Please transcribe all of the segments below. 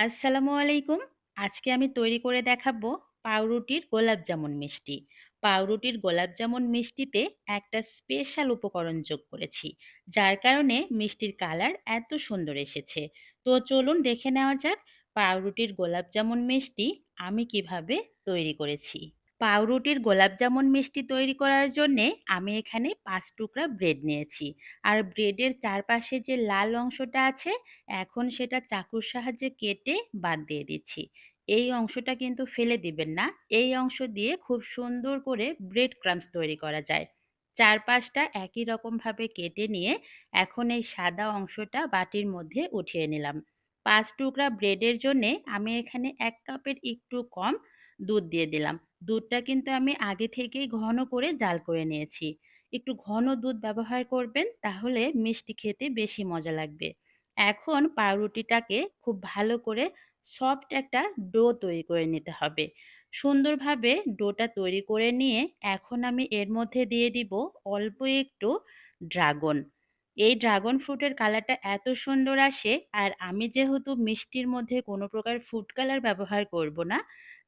আসসালামু আলাইকুম। আজকে আমি তৈরি করে দেখাবো পাউরুটির গোলাপ জামুন মিষ্টি। পাউরুটির গোলাপ জামুন মিষ্টিতে একটা স্পেশাল উপকরণ যোগ করেছি। যার কারণে মিষ্টির কালার এত সুন্দর এসেছে। তো চলুন দেখে নেওয়া যাক পাউরুটির গোলাপ জামুন মিষ্টি আমি কীভাবে তৈরি করেছি। পাউরুটির গোলাপ জামুন মিষ্টি তৈরি করার জন্যে আমি এখানে পাঁচ টুকরা ব্রেড নিয়েছি। আর ব্রেডের চারপাশে যে লাল অংশটা আছে, এখন সেটা চাকুর সাহায্যে কেটে বাদ দিয়ে দিচ্ছি। এই অংশটা কিন্তু ফেলে দিবেন না। এই অংশ দিয়ে খুব সুন্দর করে ব্রেড ক্রাম্বস তৈরি করা যায়। চারপাশটা একই রকমভাবে কেটে নিয়ে এখন এই সাদা অংশটা বাটির মধ্যে উঠিয়ে নিলাম। পাঁচ টুকরা ব্রেডের জন্যে আমি এখানে এক কাপের একটু কম দুধ দিয়ে দিলাম। দুধটা কিন্তু আমি আগে থেকেই ঘন করে জাল করে নিয়েছি। একটু ঘন দুধ ব্যবহার করবেন তাহলে মিষ্টি খেতে বেশি মজা লাগবে। এখন পাউরুটিটাকে খুব ভালো করে সফট একটা ডো তৈরি করে নিতে হবে। সুন্দরভাবে ডোটা তৈরি করে নিয়ে এখন আমি এর মধ্যে দিয়ে দিব অল্প একটু ড্রাগন। এই ড্রাগন ফ্রুটের কালারটা এত সুন্দর আসে আর আমি যেহেতু মিষ্টির মধ্যে কোনো প্রকার ফুড কালার ব্যবহার করব না,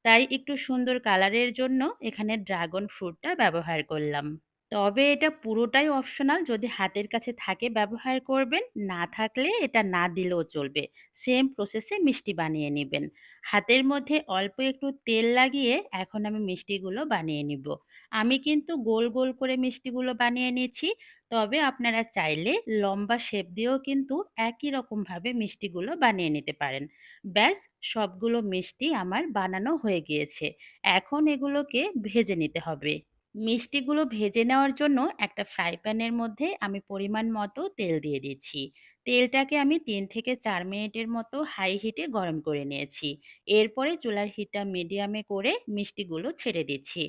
তাই একটু সুন্দর কালারের জন্য এখানে ড্রাগন ফ্রুটটা ব্যবহার করলাম। তবে এটা পুরোটাই অপশনাল যদি হাতের কাছে থাকে ব্যবহার করবেন, না থাকলে এটা না দিলেও চলবে। সেম প্রসেসে মিষ্টি বানিয়ে নেবেন হাতের মধ্যে অল্প একটু তেল লাগিয়ে এখন আমি মিষ্টিগুলো বানিয়ে নিব। আমি কিন্তু গোল, গোল করে মিষ্টিগুলো বানিয়ে নিয়েছি তবে আপনারা চাইলে লম্বা শেপ দিয়েও কিন্তু একই রকমভাবে মিষ্টিগুলো বানিয়ে নিতে পারেন। ব্যাস সবগুলো মিষ্টি আমার বানানো হয়ে গিয়েছে। এখন এগুলোকে ভেজে নিতে হবে। মিষ্টিগুলো ভেজে নেওয়ার জন্য একটা ফ্রাই প্যানের মধ্যে আমি পরিমাণ মতো তেল দিয়ে দিচ্ছি। তেলটাকে আমি তিন থেকে চার মিনিটের মতো হাই হিটে গরম করে নিয়েছি। এরপরে চুলার হিটটা মিডিয়ামে করে মিষ্টিগুলো ছেড়ে দিচ্ছি।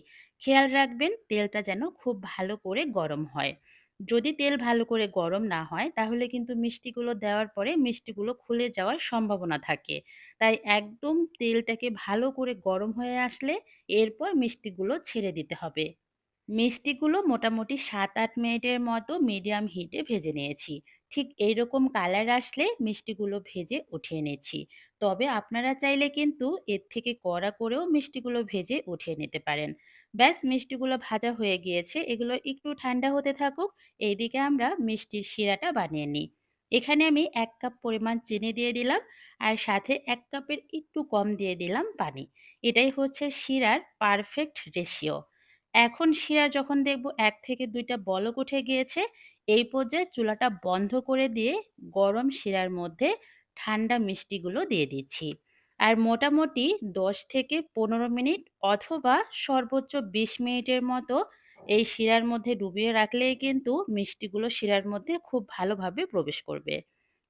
খেয়াল রাখবেন তেলটা যেন খুব ভালো করে গরম হয়। যদি তেল ভালো করে গরম না হয়, তাহলে কিন্তু মিষ্টিগুলো দেওয়ার পরে মিষ্টিগুলো খুলে যাওয়ার সম্ভাবনা থাকে। তাই একদম তেলটাকে ভালো করে গরম হয়ে আসলে এরপর মিষ্টিগুলো ছেড়ে দিতে হবে। মিষ্টিগুলো মোটামুটি ৭-৮ মিনিটের মতো মিডিয়াম হিটে ভেজে নিয়েছি। ঠিক এইরকম কালার আসলে মিষ্টিগুলো ভেজে উঠিয়ে নিচ্ছি। তবে আপনারা চাইলে কিন্তু এর থেকে কড়া করেও মিষ্টিগুলো ভেজে উঠিয়ে নিতে পারেন। ব্যাস, মিষ্টিগুলো ভাজা হয়ে গিয়েছে। এগুলো একটু ঠান্ডা হতে থাকুক। এইদিকে আমরা মিষ্টির শিরাটা বানিয়ে নিই। এখানে আমি এক কাপ পরিমাণ চিনি দিয়ে দিলাম আর সাথে এক কাপের একটু কম দিয়ে দিলাম পানি। এটাই হচ্ছে শিরার পারফেক্ট রেশিও। এখন শিরা যখন দেখব ১ থেকে ২ টা বলক উঠে গিয়েছে, এই পর্যায়ে চুলাটা বন্ধ করে দিয়ে গরম শিরার মধ্যে ঠান্ডা মিষ্টিগুলো দিয়ে দিচ্ছি। আর মোটামুটি ১০ থেকে ১৫ মিনিট অথবা সর্বোচ্চ ২০ মিনিটের মতো এই শিরার মধ্যে ডুবিয়ে রাখলেই কিন্তু মিষ্টিগুলো শিরার মধ্যে খুব ভালোভাবে প্রবেশ করবে।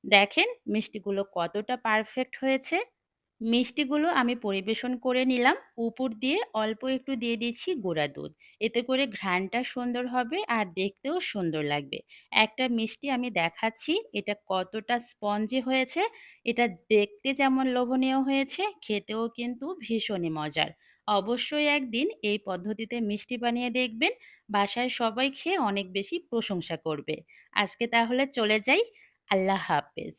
দেখেন মিষ্টিগুলো কতটা পারফেক্ট হয়েছে। মিষ্টিগুলো আমি পরিবেশন করে নিলাম। উপর দিয়ে অল্প একটু দিয়ে দিচ্ছি গুঁড়া দুধ। এতে করে ঘ্রাণটা সুন্দর হবে আর দেখতেও সুন্দর লাগবে। একটা মিষ্টি আমি দেখাচ্ছি এটা কতটা স্পঞ্জি হয়েছে। এটা দেখতে যেমন লোভনীয় হয়েছে, খেতেও কিন্তু ভীষণই মজার। অবশ্যই একদিন এই পদ্ধতিতে মিষ্টি বানিয়ে দেখবেন। বাসায় সবাই খেয়ে অনেক বেশি প্রশংসা করবে। আজকে তাহলে চলে যাই। আল্লাহ হাফেজ।